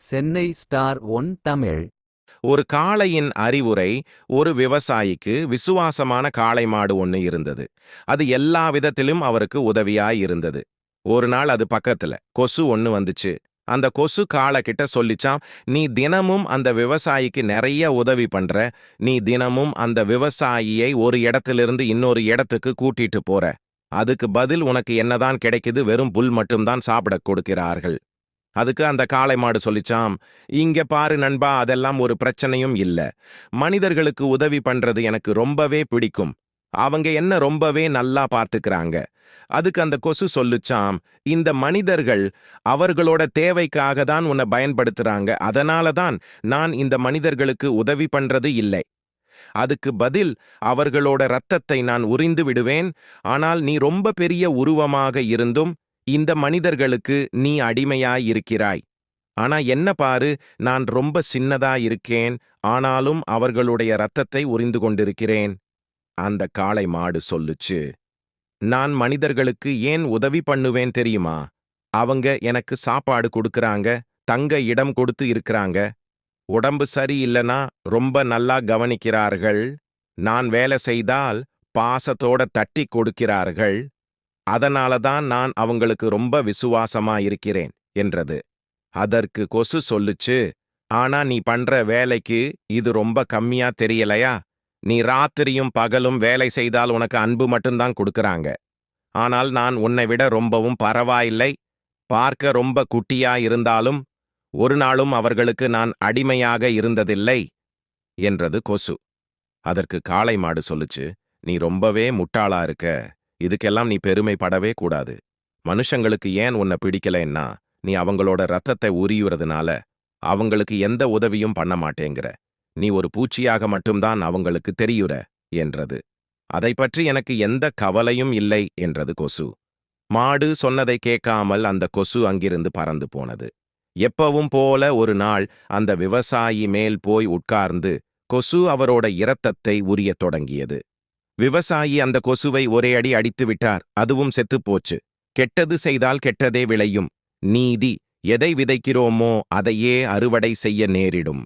Chennai star one Tamil. ஒரு காளையின் அறிவுரை ஒரு விவசாயிக்கு விசுவாசமான காளை மாடு ஒன்னு இருந்தது. அது எல்லா விதத்திலும் அவருக்கு உதவியாய் இருந்தது. ஒரு நாள் அது பக்கத்துல கொசு ஒன்னு வந்துச்சு. அந்த கொசு காளை கிட்ட சொல்லிச்சாம் நீ தினமும் அந்த விவசாயிக்கு நிறைய உதவி பண்ற. நீ தினமும் அந்த விவசாயியை ஒரு இடத்திலிருந்து இன்னொரு இடத்துக்கு கூட்டிட்டு போற. அதுக்கு பதில் உனக்கு என்னதான் கிடைக்குது வெறும் புல் மட்டும்தான் சாப்பிட கொடுக்கிறார்கள். அதுக்கு அந்த காளை மாடு சொல்லிச்சாம் இங்க பாரு நண்பா அதெல்லாம் ஒரு பிரச்சனையும் இல்ல. மனிதர்களுக்கு உதவி பண்றது எனக்கு ரொம்பவே பிடிக்கும். அவங்க என்ன ரொம்பவே நல்லா பார்த்துக்கறாங்க. அதுக்கு அந்த கொசு சொல்லுச்சாம் இந்த மனிதர்கள் அவர்களோட தேவைக்காக தான் உன்னை பயன்படுத்துறாங்க. அதனால தான் நான் இந்த மனிதர்களுக்கு உதவி பண்றது இல்லை. அதுக்கு பதில் அவர்களோட ரத்தத்தை நான் உறிந்து விடுவேன். ஆனால் நீ ரொம்ப பெரிய உருவமாக இருந்தும் இந்த மனிதர்களுக்கு நீ அடிமையாயிருக்கிறாய். ஆனா என்ன பாரு நான் ரொம்ப சின்னதா இருக்கேன் ஆனாலும் அவர்களுடைய ரத்தத்தை உறிந்து கொண்டிருக்கிறேன். அந்த காளை மாடு சொல்லுச்சு நான் மனிதர்களுக்கு ஏன் உதவி பண்ணுவேன் தெரியுமா? அவங்க எனக்கு சாப்பாடு கொடுக்கறாங்க தங்க இடம் கொடுத்து இருக்கிறாங்க. உடம்பு சரியில்லைனா ரொம்ப நல்லா கவனிக்கிறார்கள். நான் வேலை செய்தால் பாசத்தோட தட்டி கொடுக்கிறார்கள். அதனால தான் நான் அவங்களுக்கு ரொம்ப விசுவாசமா இருக்கிறேன் என்றது. அதற்கு கொசு சொல்லுச்சு ஆனா நீ பண்ற வேலைக்கு இது ரொம்ப கம்மியா தெரியலையா? நீ ராத்திரியும் பகலும் வேலை செய்தால் உனக்கு அன்பு மட்டும்தான் கொடுக்கறாங்க. ஆனால் நான் உன்னை விட ரொம்பவும் பரவாயில்லை பார்க்க ரொம்ப குட்டியா இருந்தாலும் ஒரு நாளும் அவர்களுக்கு நான் அடிமையாக இருந்ததில்லை என்றது கொசு. அதற்கு காளை மாடு சொல்லுச்சு நீ ரொம்பவே முட்டாளா இருக்க. இதுக்கெல்லாம் நீ பெருமைப்படவே கூடாது. மனுஷங்களுக்கு ஏன் உன்னை பிடிக்கலைன்னா நீ அவங்களோட ரத்தத்தை உரியுறதுனால அவங்களுக்கு எந்த உதவியும் பண்ண மாட்டேங்கிற. நீ ஒரு பூச்சியாக மட்டும்தான் அவங்களுக்கு தெரியுற என்றது. அதை பற்றி எனக்கு எந்த கவலையும் இல்லை என்றது கொசு. மாடு சொன்னதை கேட்காமல் அந்த கொசு அங்கிருந்து பறந்து போனது. எப்பவும் போல ஒரு நாள் அந்த விவசாயி மேல் போய் உட்கார்ந்து கொசு அவரோட இரத்தத்தை உரியத் தொடங்கியது. விவசாயி அந்த கொசுவை ஒரே அடி அடித்து விட்டார். அதுவும் செத்துப் போச்சு கெட்டது செய்தால் கெட்டதே விளையும். நீதி எதை விதைக்கிறோமோ அதையே அறுவடை செய்ய நேரிடும்.